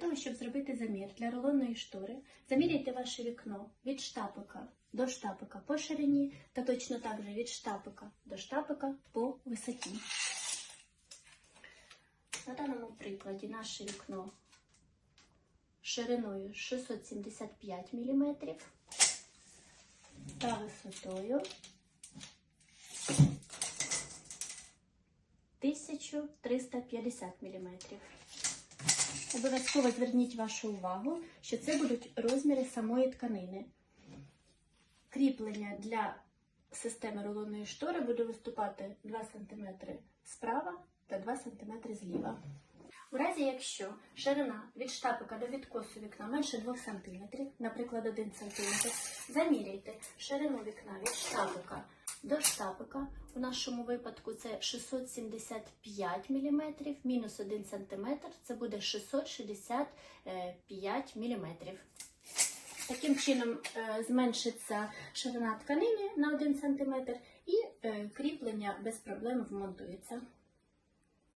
того, щоб зробити замір для рулонної штори, заміряйте ваше вікно від штапика до штапика по ширині та точно так же від штапика до штапика по висоті. На даному прикладі наше вікно шириною 675 мм та висотою 1350 мм. Обов'язково зверніть вашу увагу, що це будуть розміри самої тканини. Кріплення для системи рулонної штори буде виступати 2 см справа та 2 см зліва. У разі, якщо ширина від штапика до відкосу вікна менше 2 см, наприклад, 1 см, заміряйте ширину вікна від штапика до штапика. У нашому випадку це 675 мм, мінус 1 см, це буде 665 мм. Таким чином е, зменшиться ширина тканини на 1 см і е, кріплення без проблем вмонтується.